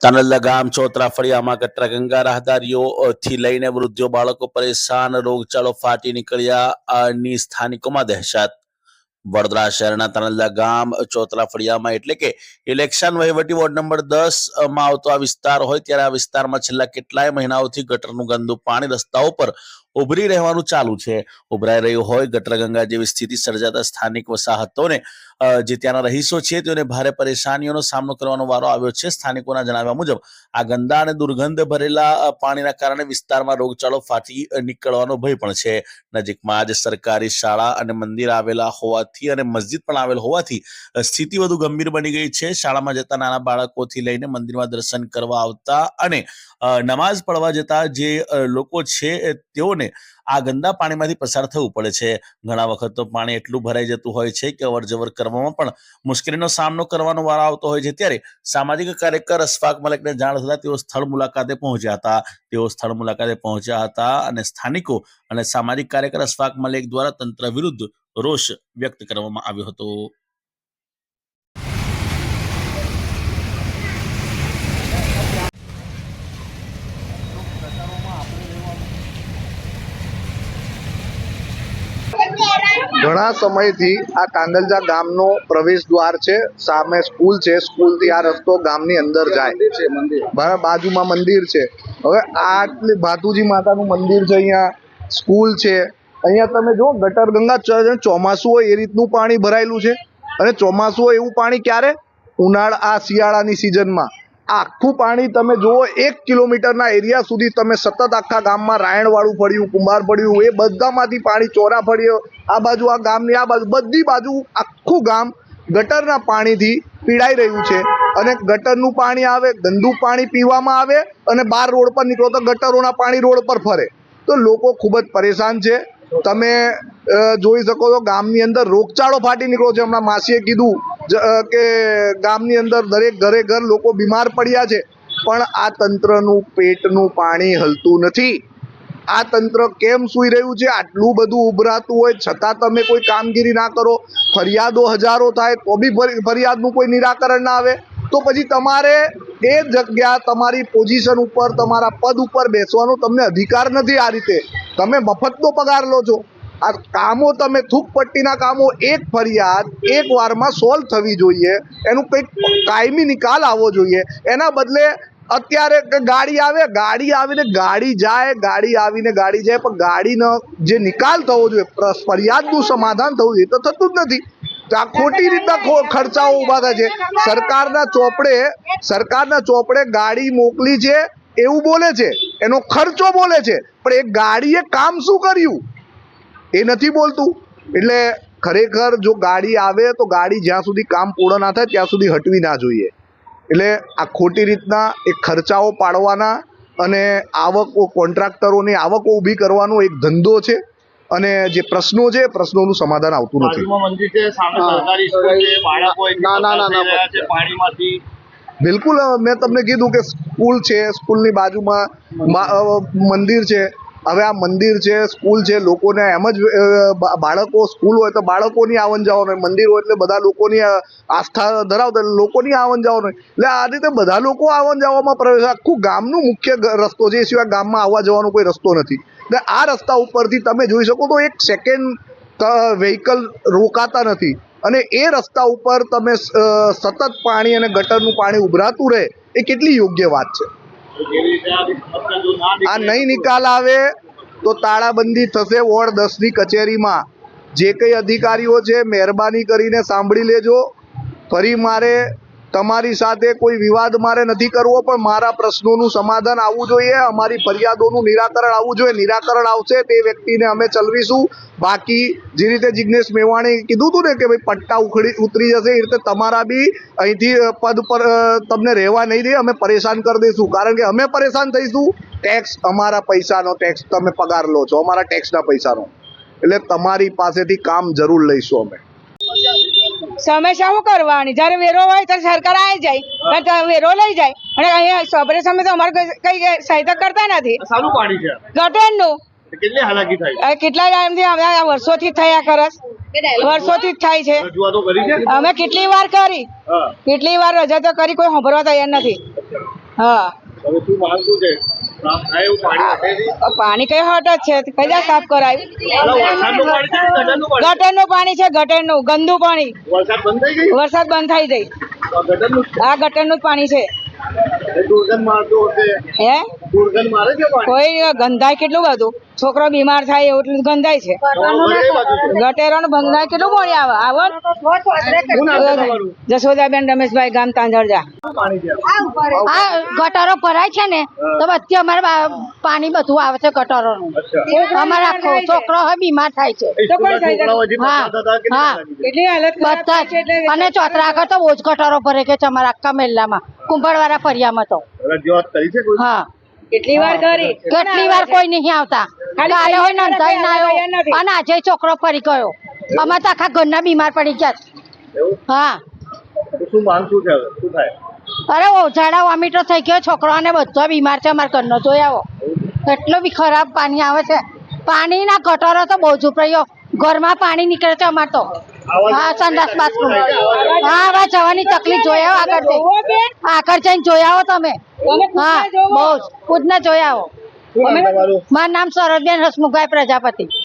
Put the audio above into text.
તાનલ્લા ગામ ચોતરા ફળિયામાં ગંગા રાહદારીઓ થી લઈને વૃદ્ધો, બાળકો પરેશાન, રોગચાળો ફાટી નીકળ્યા ની સ્થાનિકોમાં દહેશત. વડોદરા શહેરના તાનલ્લા ગામ ચોતરા ફળિયામાં એટલે કે ઇલેક્શન વહીવટી વોર્ડ નંબર દસમાં આવતો આ વિસ્તાર હોય, ત્યારે આ વિસ્તારમાં છેલ્લા કેટલાય મહિનાઓથી ગટરનું ગંદુ પાણી રસ્તાઓ પર ઉભરી રહેવાનું ચાલુ છે. ઉભરાઈ રહ્યું હોય ગટર ગંગા જેવી સ્થિતિ સર્જાતા સ્થાનિક વસાહતોને જે ત્યાંના રહીશો છે તેઓને ભારે પરેશાનીઓનો સામનો કરવાનો વારો આવ્યો છે સ્થાનિકોના જણાવ્યા મુજબ. આ ગંદા અને દુર્ગંધ ભરેલા પાણીના કારણે વિસ્તારમાં રોગચાળો ફાટી નીકળવાનો ભય પણ છે. નજીકમાં જ સરકારી શાળા અને મંદિર આવેલા હોવાથી અને મસ્જિદ પણ આવેલ હોવાથી સ્થિતિ વધુ ગંભીર બની ગઈ છે. શાળામાં જતા નાના બાળકોથી લઈને મંદિરમાં દર્શન કરવા આવતા અને નમાઝ પડવા જતા જે લોકો છે એ તેઓને આ ગંદા પાણીમાંથી પસાર થવું પડે છે. ઘણા વખત તો પાણી એટલું ભરાઈ જતું હોય છે કે અવરજવર કરવામાં પણ મુશ્કેલીનો સામનો કરવાનો વારો આવતો હોય છે. ત્યારે સામાજિક કાર્યકર અશફાક મલિકને જાણ થતા તેઓ સ્થળ મુલાકાતે પહોંચ્યા હતા. તેઓ સ્થળ મુલાકાતે પહોંચ્યા હતા અને સ્થાનિકો અને સામાજિક કાર્યકર અશફાક મલિક દ્વારા તંત્ર વિરુદ્ધ રોષ વ્યક્ત કરવામાં આવ્યો હતો. ઘણા સમયથી આ કાંગલજા ગામનો પ્રવેશ દ્વાર છે સામે સ્કૂલ છે સ્કૂલથી આ રસ્તો ગામની અંદર જાય. બરાબર બાજુમાં મંદિર છે. હવે આટલી ભાતુજી માતાનું મંદિર છે અહીંયા સ્કૂલ છે. અહીંયા તમે જો ગટર ગંગા ચોમાસું હોય એ રીતનું પાણી ભરાયેલું છે. અને ચોમાસું હોય એવું પાણી ક્યારે? ઉનાળા આ શિયાળાની સિઝનમાં આખું પાણી તમે જુઓ, એક કિલોમીટરના એરિયા સુધી તમે સતત આખા ગામમાં રાયણવાળું પડ્યું કુંભાર પડ્યું એ બધામાંથી પાણી ચોરા પડ્યો આ બાજુ, આ ગામની આ બાજુ, બધી બાજુ આખું ગામ ગટરના પાણીથી પીડાઈ રહ્યું છે. અને ગટરનું પાણી આવે, ગંદુ પાણી પીવામાં આવે અને બહાર રોડ પર નીકળો તો ગટરોના પાણી રોડ પર ફરે. તો લોકો ખૂબ જ પરેશાન છે. તમે જોઈ શકો છો ગામની અંદર રોગચાળો ફાટી નીકળ્યો છે. હમણાં માસીએ કીધું કે ગામની અંદર દરેક ઘરે ઘર લોકો બીમાર પડ્યા છે, પણ આ તંત્રનું પેટનું પાણી હલતું નથી. આ તંત્ર કેમ સૂઈ રહ્યું છે? આટલું બધું ઉભરાતું હોય, છતાં તમે કોઈ કામગીરી ના કરો, ફરિયાદો હજારો થાય, તો બી ફરી- ફરિયાદનું કોઈ નિરાકરણ ના આવે. તો પછી તમારે એ જગ્યા, તમારી પોઝિશન ઉપર, તમારા પદ ઉપર બેસવાનો તમને અધિકાર નથી આ રીતે. તમે મફતનો પગાર લો છો. આ કામો તમે થૂકપટ્ટીના કામો, એક ફરિયાદ, એક વારમાં સોલ્વ થવી જોઈએ. એનું કંઈક કાયમી નિકાલ આવવો જોઈએ. એના બદલે અત્યારે ગાડી આવે, ગાડી આવીને ગાડી જાય, ગાડી આવીને ગાડી જાય, પણ ગાડીનો જે નિકાલ થવો જોઈએ ફરિયાદનું સમાધાન થવું જોઈએ તો થતું જ નથી. આ ખોટી રીતના ખર્ચાઓ ઊભા થાય છે. સરકારના ચોપડે સરકારના ચોપડે ગાડી મોકલી છે, એવું બોલે છે. એનો ખર્ચો બોલે છે. પણ એ ગાડીએ કામ શું કર્યું? એ નથી બોલતું. એટલે ખરેખર જો ગાડી આવે તો ગાડી જ્યાં સુધી કામ પૂર્ણ ના થાય ત્યાં સુધી હટવી ના જોઈએ. એટલે આ ખોટી રીતના એ ખર્ચાઓ પાડવાના અને આવકો કોન્ટ્રાક્ટરોની આવકો ઊભી કરવાનો એક ધંધો છે. અને જે પ્રશ્નો છે પ્રશ્નોનું સમાધાન આવતું નથી. બિલકુલ મેં તમને કીધું કે સ્કૂલ છે સ્કૂલની બાજુમાં મંદિર છે. હવે આ મંદિર છે, સ્કૂલ છે, લોકોને એમ જ બાળકો સ્કૂલ હોય તો બાળકોની આવન જાવન હોય. મંદિર હોય એટલે બધા લોકોની આસ્થા ધરાવતા લોકોની આવન જાવન હોય. એટલે આ રીતે બધા લોકો આવન જાવામાં પ્રવેશ આખું ગામનું મુખ્ય રસ્તો છે. એ સિવાય ગામમાં આવવા જવાનો કોઈ રસ્તો નથી. એટલે આ રસ્તા ઉપરથી તમે જોઈ શકો તો એક સેકન્ડ વ્હીકલ રોકાતા નથી. અને એ રસ્તા ઉપર તમે સતત પાણી અને ગટરનું પાણી ઉભરાતું રહે, એ કેટલી યોગ્ય વાત છે. આ નહીં નિકાલ આવે તો તાળાબંધી થશે વોર્ડ દસની કચેરીમાં. જે કંઈ અધિકારીઓ છે, મહેરબાની કરીને સાંભળી લેજો. ફરી મારે તમારી સાથે કોઈ વિવાદ મારે નથી કરવો, પણ મારા પ્રશ્નોનું સમાધાન આવવું જોઈએ, અમારી ફરિયાદોનું નિરાકરણ આવવું જોઈએ. નિરાકરણ આવશે, તે વ્યક્તિને અમે ચલવીશું. બાકી જે રીતે જિજ્ઞેશ મેવાણી કીધું હતું ને કે ભાઈ પટ્ટા ઉખડી, ઉતરી જશે, એ રીતે તમારા બી અહીંથી પદ પર તમને રહેવા નહીં દે, અમે પરેશાન કરી દઈશું. કારણ કે અમે પરેશાન થઈશું. ટેક્સ અમારા પૈસાનો ટેક્સ તમે પગાર લો છો. અમારા ટેક્સના પૈસાનો. એટલે તમારી પાસેથી કામ જરૂર લઈશું અમે. સમસ્યા શું કરવાની? જ્યારે વેરો હોય ત્યારે સરકાર આવી જાય. વેરો લઈ જાય. અને અહીંયા સબરે સમય તો અમારે કઈ- સહાયતા કરતા નથી. ગટરનું. કેટલી ટાઈમથી અમે વર્ષોથી થયા ખરસ. વર્ષોથી જ થાય છે. અમે કેટલી વાર કરી? કેટલી વાર રજા તો કરી કોઈ સાંભળવા તૈયાર નથી. હા. પાણી કઈ હટ જ છે? કઈ સાફ કરાય? નું પાણી છે ગટર ગટરનું ગંદુ પાણી. વરસાદ બંધ થઈ જાય આ ગટરનું જ પાણી છે. હે? કોઈ ગંધાય કેટલું બધું? છોકરો બીમાર થાય એટલું ગંધાય છે. ગટેરો બંધાય કેટલું મોડી આવે? જશોદાબેન રમેશભાઈ ગામ તાંજળજા આ ગટરો ભરાય છે ને તો બધી અમારે પાણી બધું આવે છે ગટરો અમારે આખો છોકરો હવે બીમાર થાય છે. બધા જ. અને ચોતરા આગળ તો બહુ જ ગટરો ભરે કે છે અમારા આખા મહિલામાં કુંભળવાળા ફરિયામાં તો. હા. કેટલી વાર કરી? કેટલી વાર કોઈ નહીં આવતા? કાલે હોય પૈસા નંધાઈ ના આવ્યો. અને આજે છોકરો ફરી ગયો. અમે તો આખા ઘરના બીમાર પડી ગયા. હા. શું માંગ શું શું થાય? અરે ઓઝાડા વોમિટો થઈ ગયો છોકરો અને બધો બીમાર છે અમારા ઘરનો. જોઈ આવો. એટલો બી ખરાબ પાણી આવે છે. પાણીના ગટરો તો બહુ જ ઉપર્યો. ઘરમાં પાણી નીકળે છે અમારે તો. હા સંડાસ બાથરૂમ હા હવે જવાની તકલીફ જોઈ આવો આગળ જઈ આગળ જઈને જોઈ આવો તમે. હા બહુ જ. ખુદને જોઈ આવો. મારું નામ તમારું? મારું નામ સરોજબેન હસમુખભાઈ પ્રજાપતિ.